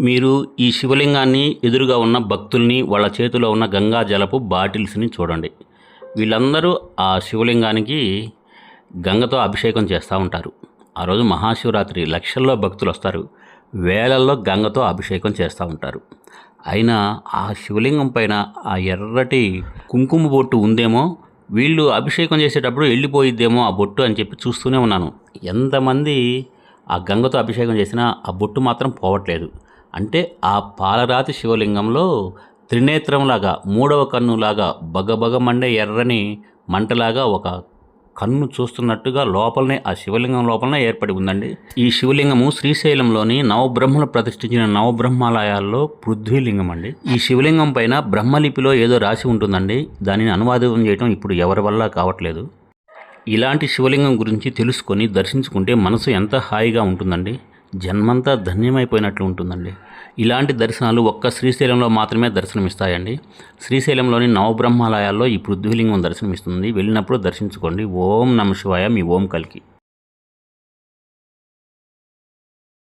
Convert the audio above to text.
మీరు ఈ శివలింగాన్ని ఎదురుగా ఉన్న భక్తుల్ని వాళ్ళ చేతిలో ఉన్న గంగా జలపు బాటిల్స్ని చూడండి. వీళ్ళందరూ ఆ శివలింగానికి గంగతో అభిషేకం చేస్తూ ఉంటారు. ఆ రోజు మహాశివరాత్రి లక్షల్లో భక్తులు వస్తారు. వేలల్లో గంగతో అభిషేకం చేస్తూ ఉంటారు. అయినా ఆ శివలింగం పైన ఆ ఎర్రటి కుంకుమ బొట్టు ఉందేమో వీళ్ళు అభిషేకం చేసేటప్పుడు వెళ్ళిపోయిద్దేమో ఆ బొట్టు అని చెప్పి చూస్తూనే ఉన్నాను. ఎంతమంది ఆ గంగతో అభిషేకం చేసినా ఆ బొట్టు మాత్రం పోవట్లేదు. అంటే ఆ పాలరాతి శివలింగంలో త్రినేత్రంలాగా మూడవ కన్నులాగా బగబగ మండే ఎర్రని మంటలాగా ఒక కన్ను చూస్తున్నట్టుగా లోపలనే ఆ శివలింగం లోపలనే ఏర్పడి ఉందండి. ఈ శివలింగము శ్రీశైలంలోని నవబ్రహ్మలు ప్రతిష్ఠించిన నవబ్రహ్మాలయాల్లో పృథ్వీలింగం అండి ఈ శివలింగం పైన బ్రహ్మలిపిలో ఏదో రాసి ఉంటుందండి. దానిని అనువాదం చేయడం ఇప్పుడు ఎవరి వల్ల కావట్లేదు. ఇలాంటి శివలింగం గురించి తెలుసుకొని దర్శించుకుంటే మనసు ఎంత హాయిగా ఉంటుందండి. జన్మంతా ధన్యమైపోయినట్లు ఉంటుందండి. ఇలాంటి దర్శనాలు ఒక్క శ్రీశైలంలో మాత్రమే దర్శనమిస్తాయండి. శ్రీశైలంలోని నవబ్రహ్మాలయాల్లో ఈ పృథ్వీలింగం దర్శనమిస్తుంది. వెళ్ళినప్పుడు దర్శించుకోండి. ఓం నమ శివాయ. మీ ఓం కలికి.